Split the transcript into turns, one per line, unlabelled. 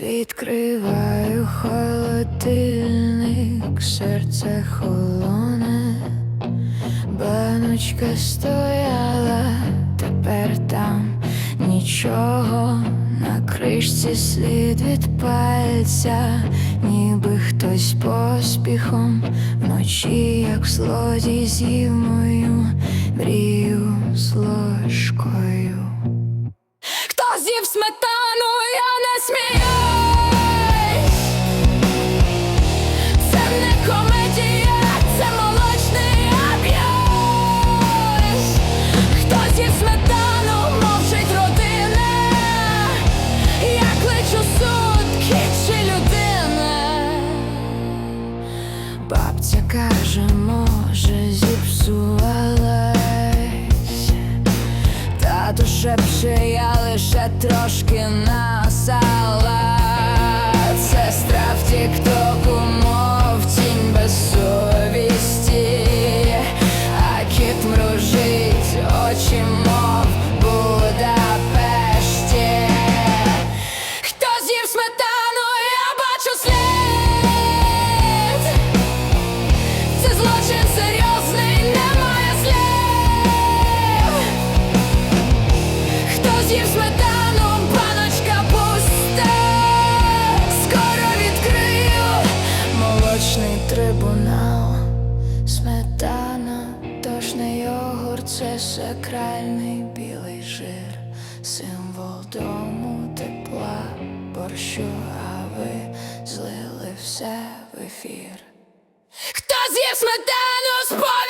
Відкриваю холодильник, серце холоне, баночка стояла, тепер там нічого, на кришці слід від пальця, ніби хтось поспіхом. Вночі, як злодій з'їв мою мрію з ложкою. Бабця каже, може, зіпсувалась Тато шепче, я лише трошки на салат Сестра в тіктоку, мов тінь без совісті. А кіт мружить очі, з'їв сметану, баночка пуста Скоро відкрию молочний трибунал. Сметана, тож не йогурт, сакральний білий жир. Символ дому, тепла, борщу, ви злили все в ефір. Хто з'їв сметану, спой